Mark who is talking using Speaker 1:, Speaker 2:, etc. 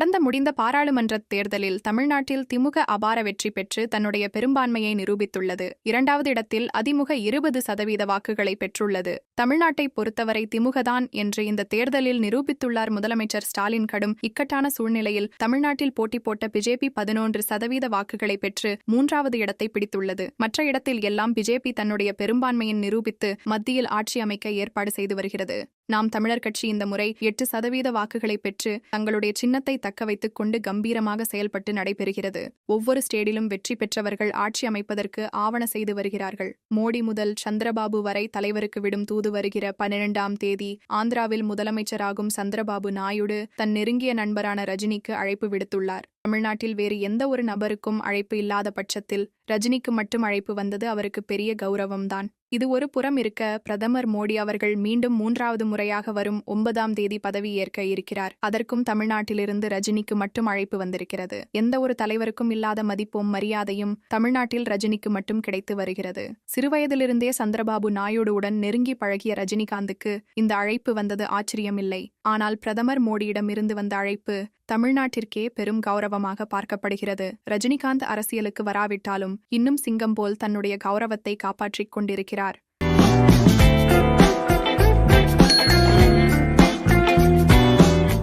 Speaker 1: நடந்த முடிந்த பாராளுமன்ற தேர்தலில் தமிழ்நாட்டில் திமுக அபார வெற்றி பெற்று தன்னுடைய பெரும்பான்மையை நிரூபித்துள்ளது. இரண்டாவது இடத்தில் அதிமுக இருபது சதவீத வாக்குகளை பெற்றுள்ளது. தமிழ்நாட்டை பொறுத்தவரை திமுகதான் என்று இந்த தேர்தலில் நிரூபித்துள்ளார் முதலமைச்சர் ஸ்டாலின். கடும் இக்கட்டான சூழ்நிலையில் தமிழ்நாட்டில் போட்டி போட்ட பிஜேபி பதினொன்று சதவீத வாக்குகளை பெற்று மூன்றாவது இடத்தை பிடித்துள்ளது. மற்ற இடத்தில் எல்லாம் பிஜேபி தன்னுடைய பெரும்பான்மையை நிரூபித்து மத்தியில் ஆட்சி அமைக்க ஏற்பாடு செய்து வருகிறது. நாம் தமிழர் கட்சி இந்த முறை எட்டு சதவீத வாக்குகளை பெற்று தங்களுடைய சின்னத்தை தக்க வைத்துக் கொண்டு கம்பீரமாக செயல்பட்டு நடைபெறுகிறது. ஒவ்வொரு ஸ்டேடிலும் வெற்றி பெற்றவர்கள் ஆட்சி அமைப்பதற்கு ஆவண செய்து வருகிறார்கள். மோடி முதல் சந்திரபாபு வரை தலைவருக்கு விடும் தூது வருகிற பன்னிரெண்டாம் தேதி ஆந்திராவில் முதலமைச்சராகும் சந்திரபாபு நாயுடு தன் நெருங்கிய நண்பரான ரஜினிக்கு அழைப்பு விடுத்துள்ளார். தமிழ்நாட்டில் வேறு எந்த ஒரு நபருக்கும் அழைப்பு இல்லாத பட்சத்தில் ரஜினிக்கு மட்டும் அழைப்பு வந்தது அவருக்கு பெரிய கௌரவம்தான். இது ஒரு புறம் இருக்க பிரதமர் மோடி அவர்கள் மீண்டும் மூன்றாவது முறையாக வரும் ஒன்பதாம் தேதி பதவி ஏற்க இருக்கிறார். அதற்கும் தமிழ்நாட்டிலிருந்து ரஜினிக்கு மட்டும் அழைப்பு வந்திருக்கிறது. எந்த ஒரு தலைவருக்கும் இல்லாத மதிப்பும் மரியாதையும் தமிழ்நாட்டில் ரஜினிக்கு மட்டும் கிடைத்து வருகிறது. சிறுவயதிலிருந்தே சந்திரபாபு நாயுடுவுடன் நெருங்கி பழகிய ரஜினிகாந்துக்கு இந்த அழைப்பு வந்தது ஆச்சரியமில்லை. ஆனால் பிரதமர் மோடியிடம் இருந்து வந்த அழைப்பு தமிழ்நாட்டிற்கே பெரும் கௌரவமாக பார்க்கப்படுகிறது. ரஜினிகாந்த் அரசியலுக்கு வராவிட்டாலும் இன்னும் சிங்கம் போல் தன்னுடைய கௌரவத்தை காப்பாற்றிக் கொண்டிருக்கிறார்.